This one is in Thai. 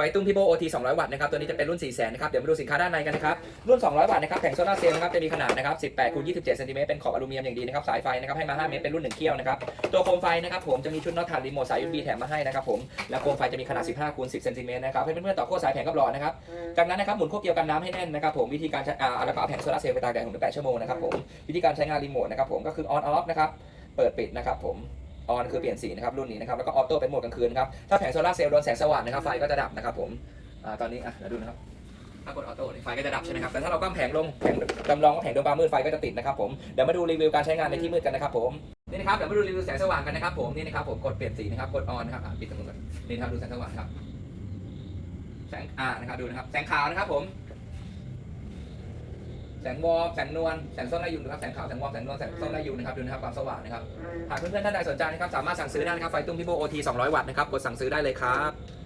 ไฟตุ้มพี่โบโอที200วัตต์นะครับ ตัวนี้จะเป็นรุ่น 4 0 0 0 0 นะครับ เดี๋ยวมาดูสินค้าด้านในกันนะครับ รุ่น 200 วัตต์นะครับ แผงโซลาเซลล์นะครับ จะมีขนาดนะครับ 18คูณ27เซนติเมตร เป็นขอบอลูมิเนียมอย่างดีนะครับ สายไฟนะครับ ให้มา 5 เมตร เป็นรุ่น 1 เขี้ยวนะครับ ตัวโคมไฟนะครับผม จะมีชุดน็อตถ่านรีโมทสาย USB แถมมาให้นะครับผม และโคมไฟจะมีขนาด 15คูณ10เซนติเมตรนะครับ ให้เพื่อนๆต่อขั้วสายแผงกับหลอดนะครับ จากนั้นนะครับหมุนขั้วเกี่ยวกันน้ำให้แน่นนะครับผม วิธีการใช้อ่าแล้วก็เอาแผงโซลาเซลล์ไปตากแดดถึง8ชั่วโมงนะครับผม วิธีการใช้งานรีโมทนะครับผมก็คือ on off นะครับ เปิดปิดนะครับผม ออนคือเปลี่ยนสีนะครับรุ่นนี้นะครับแล้วก็ออโต้เป็นโหมดกลางคืนครับถ้าแผงโซลาร์เซลล์โดนแสงสว่างนะครับไฟก็จะดับนะครับผมอ่าตอนนี้อะเดี๋ยวดูนะครับถ้ากดออโต้นี่ไฟก็จะดับใช่ไหมครับแต่ถ้าเราก็แผงลงแผงจำลองว่าแผงดวงตามืดไฟก็จะติดนะครับผมเดี๋ยวมาดูรีวิวการใช้งานในที่มืดกันนะครับผมนี่นะครับเดี๋ยวมาดูรีวิวแสงสว่างกันนะครับผมนี่นะครับผมกดเปลี่ยนสีนะครับกดออนนะครับอะปิดตรงนู้นก่อนนี่นะครับดูแสงสว่างครับแสงอ่านะครับดูนะครับแสงขาวนะครับผม แสงวอมแสงนวลแสงส้มไล่ยุนนะครับแสงขาวแสงวอมแสงนวลแสงส้มไล่ยุนนะครับดูนะครับความสว่างนะครับหากเพื่อนๆท่านใดสนใจนะครับสามารถสั่งซื้อได้นะครับไฟตุ้มพิโบโอที200 วัตต์นะครับกดสั่งซื้อได้เลยครับ